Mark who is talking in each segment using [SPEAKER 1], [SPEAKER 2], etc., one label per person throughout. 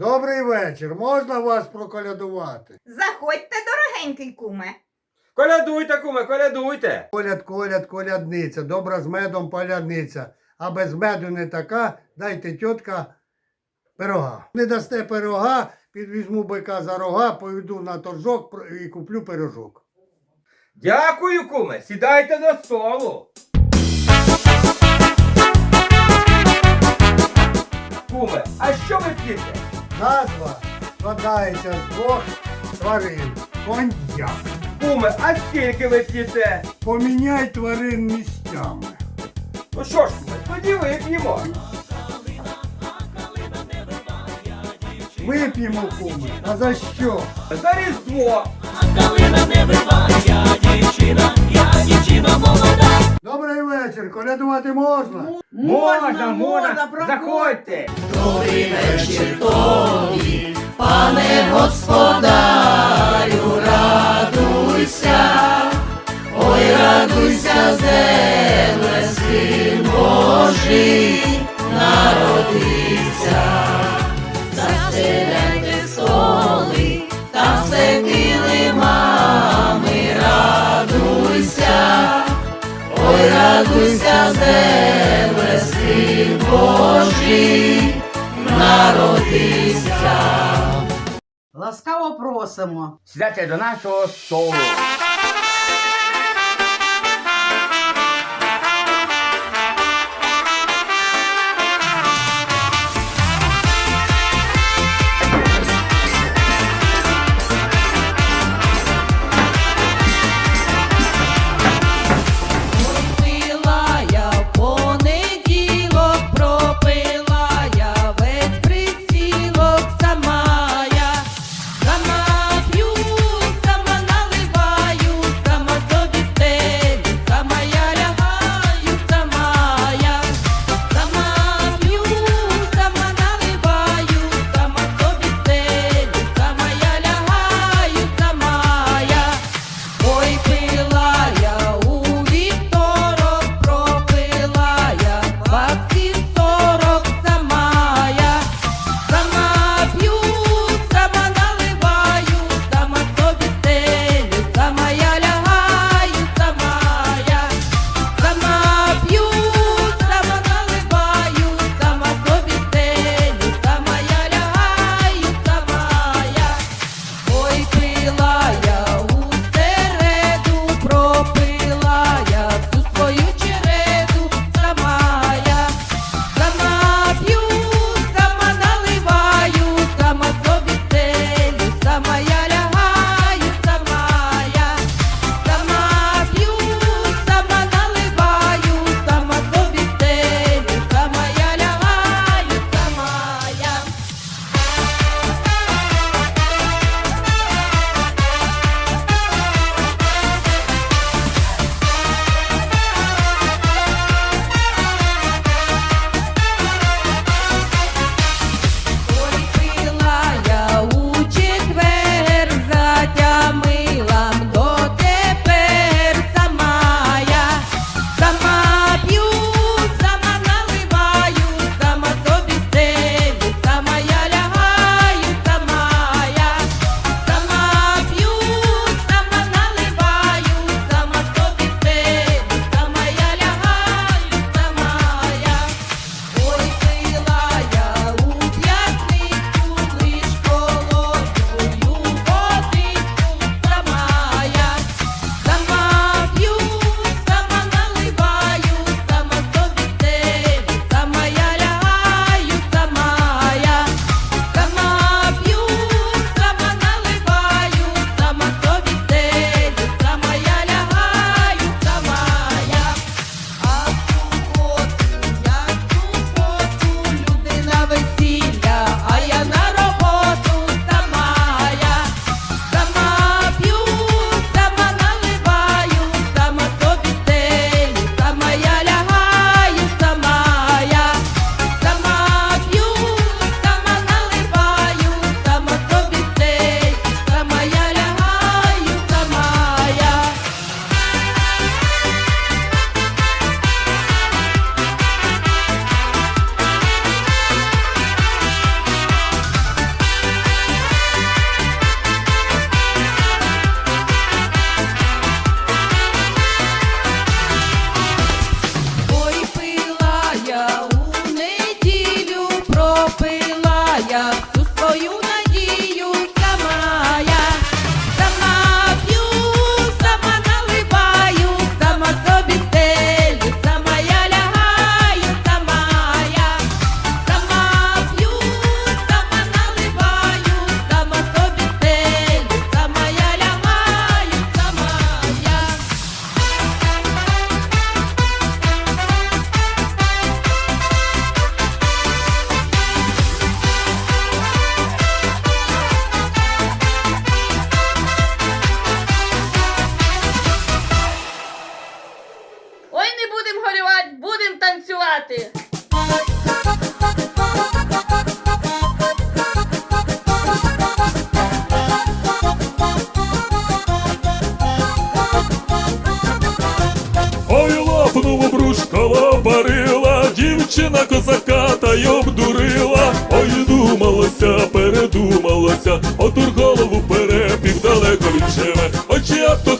[SPEAKER 1] Добрий вечір. Можна вас проколядувати?
[SPEAKER 2] Заходьте, дорогенький куме.
[SPEAKER 3] Колядуйте, куме, колядуйте.
[SPEAKER 1] Коляд, коляд, колядниця, добра з медом полядниця. А без меду не така, дайте тітка пирога. Не дасте пирога, підвізьму бика за рога, поведу на торжок і куплю пирожок.
[SPEAKER 3] Дякую, куме. Сідайте до столу. Куме, а що ви п'єте?
[SPEAKER 1] Назва складається з двох тварин. Коньяк.
[SPEAKER 3] Куме, а скільки ви п'єте?
[SPEAKER 1] Поміняй тварин місцями.
[SPEAKER 3] Ну що ж, куме, тоді вип'ємо.
[SPEAKER 1] Вип'ємо куми. А за що?
[SPEAKER 3] За Різдво.
[SPEAKER 1] Добрий вечір, колядувати можна?
[SPEAKER 3] Можна, можна, заходьте.
[SPEAKER 4] Добрий вечір тобі, Пане господарю, радуйся, ой, радуйся, земле, син Божий народився, радуйся, земле, син Божий народився.
[SPEAKER 5] Ласкаво просимо.
[SPEAKER 3] Сідайте до нашого столу.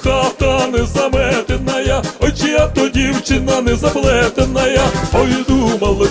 [SPEAKER 6] хата незаметена, очі, а то дівчина незаплетена, заплетена, ой
[SPEAKER 7] думала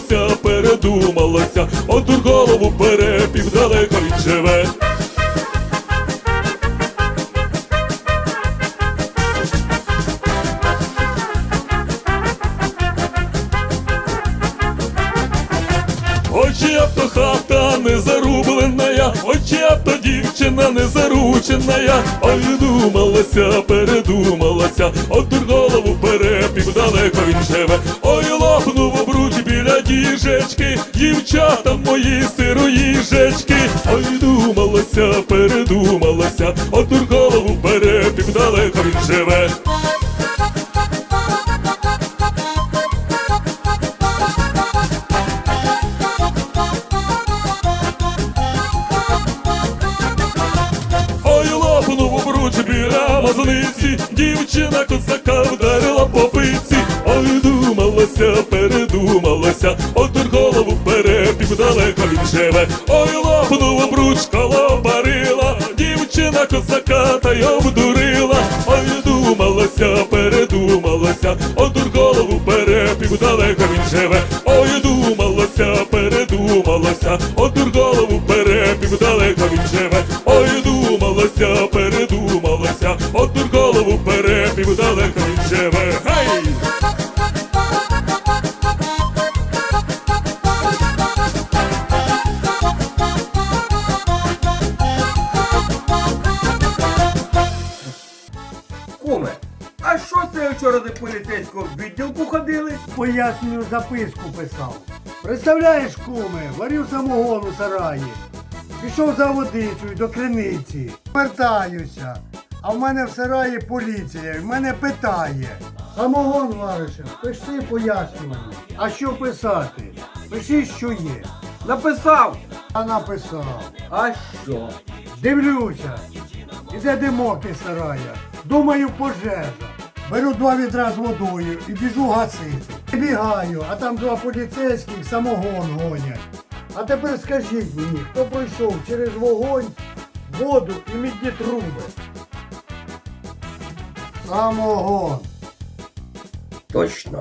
[SPEAKER 7] вчора до поліцейського відділку ходили?
[SPEAKER 1] Пояснюю, записку писав. Представляєш, куме, варив самогон у сараї. Пішов за водицею до криниці. Вертаюся. А в мене в сараї поліція. в мене питає. Самогон варишся, пиши пояснювання. А що писати? Пиши, що є.
[SPEAKER 7] Написав.
[SPEAKER 1] А написав.
[SPEAKER 7] А що?
[SPEAKER 1] Дивлюся. Іде димок із сарая. Думаю, пожежа. Беру два відра з водою і біжу гасити. Бігаю, а там два поліцейських самогон гонять. А тепер скажіть мені, хто пройшов через вогонь, воду і мідні труби? Самогон.
[SPEAKER 7] Точно.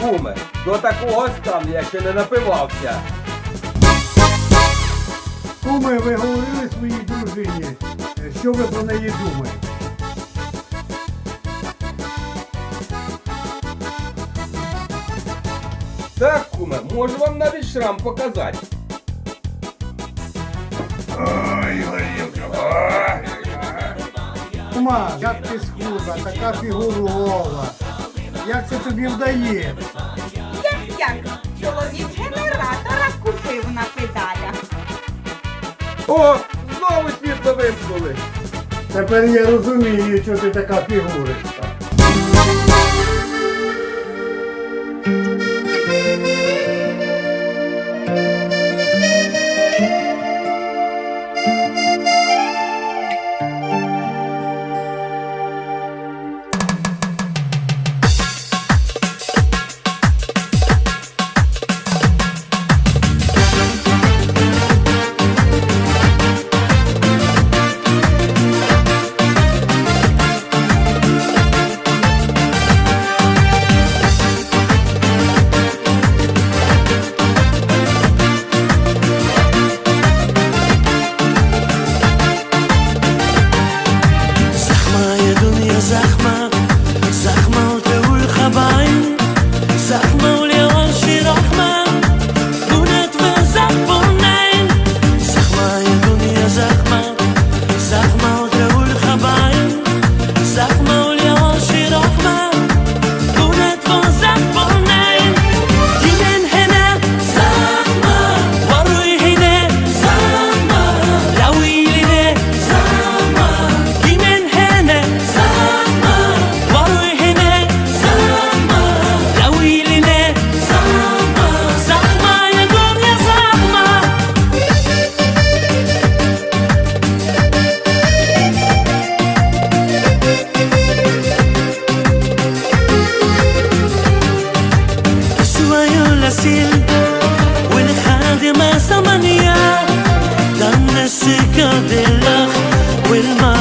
[SPEAKER 1] куме,
[SPEAKER 7] до такого стану я ще не напивався.
[SPEAKER 1] Куме, ви говорили своїй дружині. Що ви про неї думаєте?
[SPEAKER 7] Так, куме, можу вам навіть шрам показати. Ой, горілка.
[SPEAKER 1] Кума, як ти схуда, така фігурова. Як це тобі вдає?
[SPEAKER 2] Як як? Чоловік генератора купив на педалях.
[SPEAKER 7] О, знову світло вимкнули.
[SPEAKER 1] Тепер я розумію, що ти така фігурочка.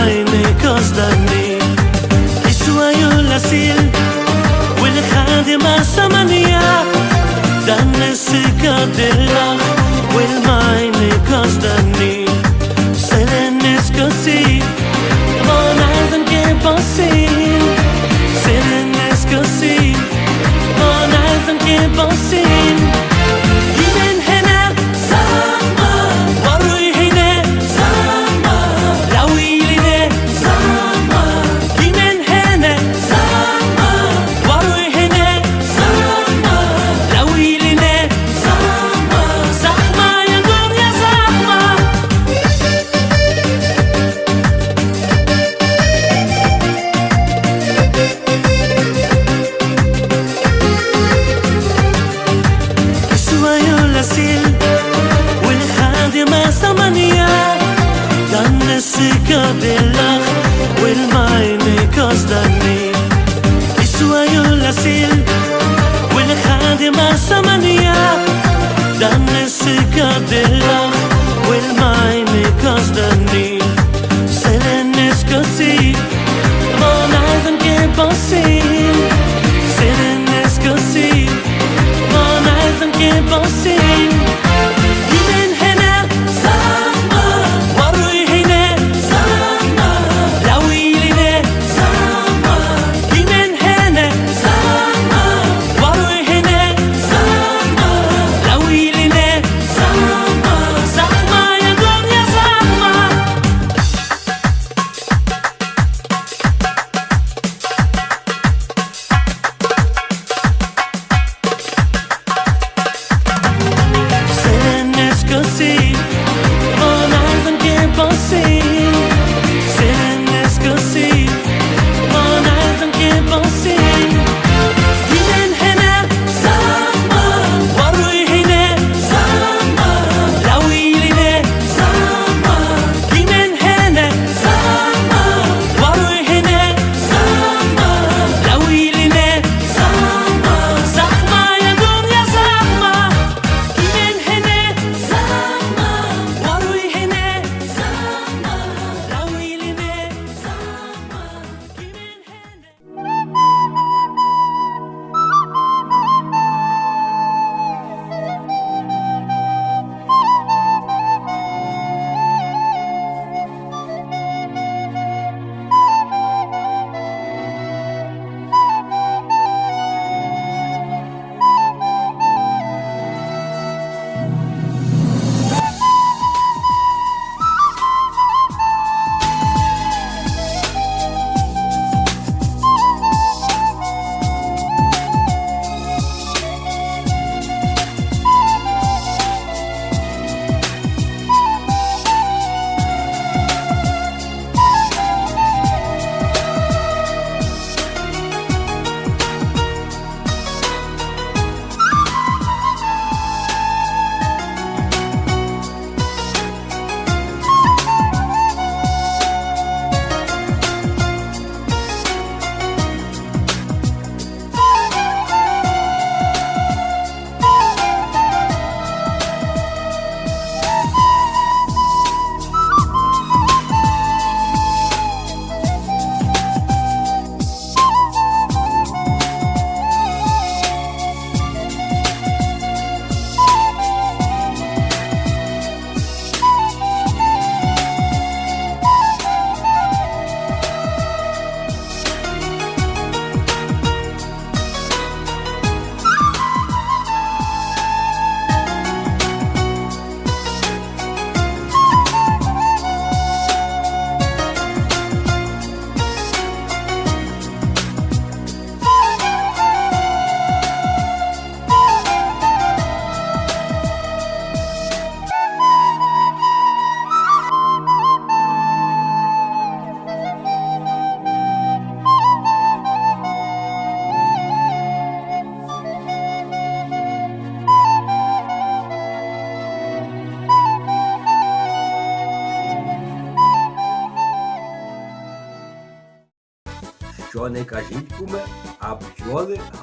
[SPEAKER 8] aynı gözlerini Risuayı la sil Ve
[SPEAKER 7] le hadi ma samaniya Dan ne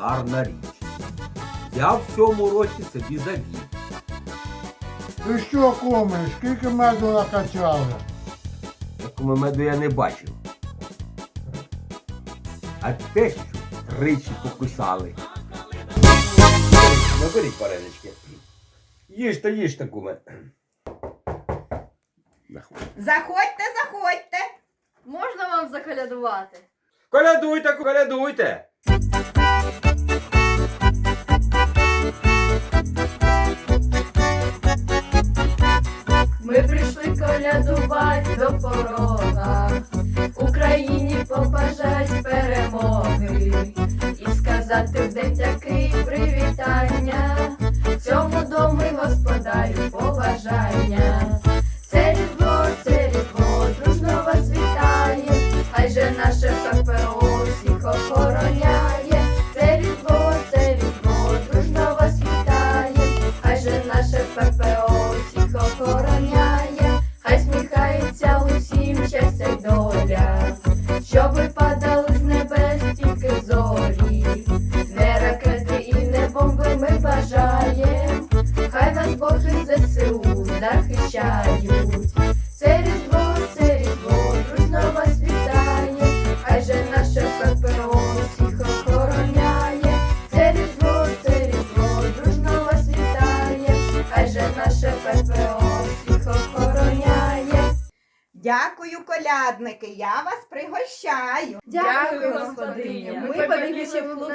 [SPEAKER 7] гарна річ. Я в цьому році собі завів.
[SPEAKER 1] Ти що, куми, скільки меду накачали?
[SPEAKER 7] Такому меду я не бачив. А те, що тричі покусали. Наберіть варенички. Їжте, їжте, куме.
[SPEAKER 2] Заходьте, заходьте.
[SPEAKER 9] Можна вам заколядувати?
[SPEAKER 7] Колядуйте, колядуйте!
[SPEAKER 9] Ми прийшли колядувати до порога, Україні побажать перемоги. І сказати в день такий привітання, цьому дому господарю побажання.
[SPEAKER 2] Дякую,
[SPEAKER 9] господиня. Ми побігли ще в клуб.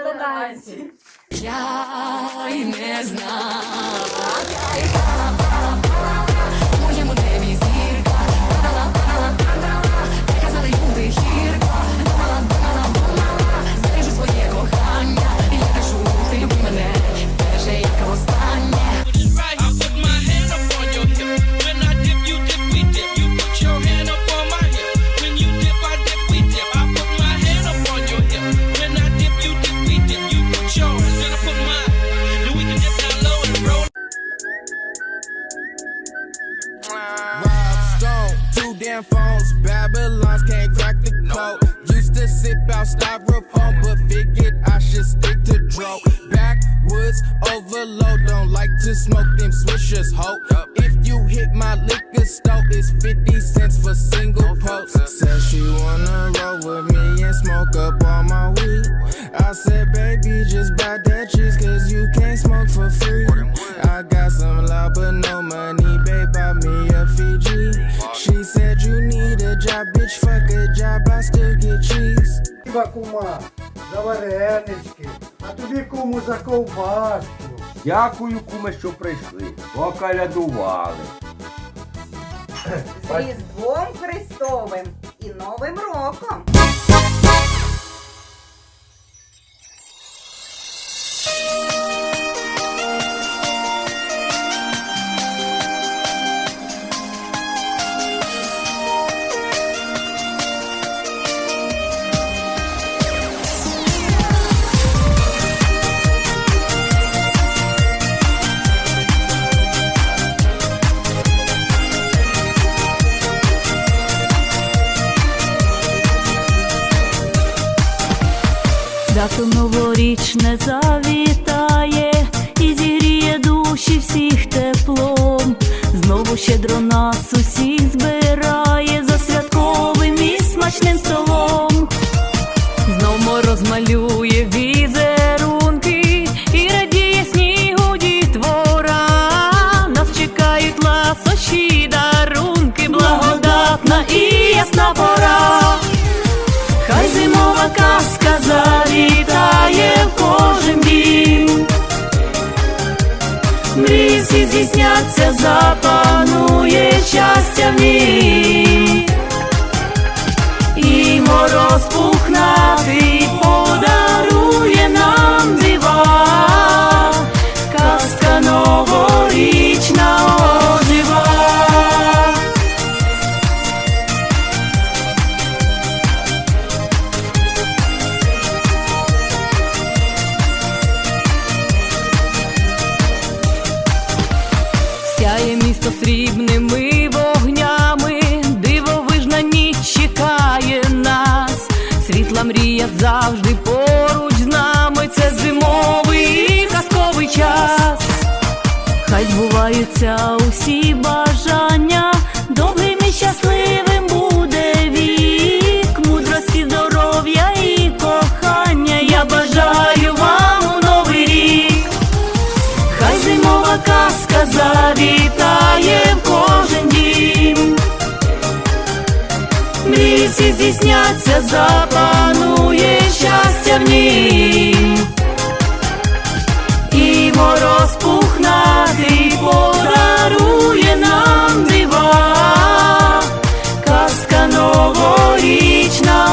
[SPEAKER 4] Я й не знаю.
[SPEAKER 10] Damn phones, Babylons can't crack the code. Used to sip out styrofoam, but figured I should stick to dro. Backwoods overload, don't like to smoke them swishers, ho. If you hit my liquor store, it's 50 cents for single post. Said she wanna roll with me and smoke up all my weed. I said, baby, just buy that cheese, cause you can't smoke for free. I got some love, but no money, babe, buy me a Fiji. She said, you need a job, bitch, fuck a job, I still get cheese.
[SPEAKER 1] Кума, за варенички, а тобі куму за ковбаску.
[SPEAKER 7] Дякую, куме, що прийшли. Поколядували.
[SPEAKER 2] З Різдвом Христовим і Новим роком.
[SPEAKER 11] Свято завітає в кожен дім. Мрії всі здійсняться, запанує щастя в ній. І мороз пухнатий подарує завжди поруч з нами. Це зимовий казковий час. Хай збуваються усі бажання, довгим і щасливим буде вік, мудрості, здоров'я і кохання. Я бажаю вам у новий рік. Хай зимова казка завітає в кожен дім. Мрії всі здійсняться, запанує щастя в ній, І мороз пухнатий подарує нам дива, казка новорічна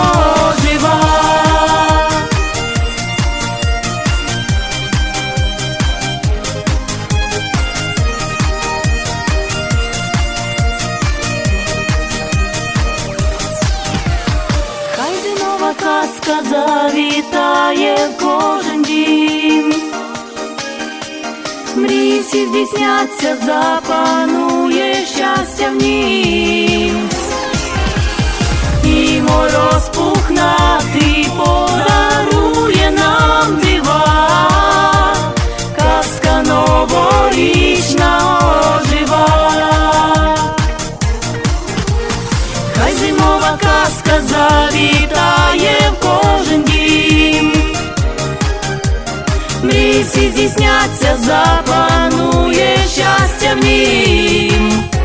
[SPEAKER 11] завітає в кожен дім. Мрії всі здійсняться, запанує щастя в нім. І мороз пухнатий подарує нам дива, казка новорічна ожива. Хай зимова казка завітає Мрії всі здійсняться, запанує щастя в.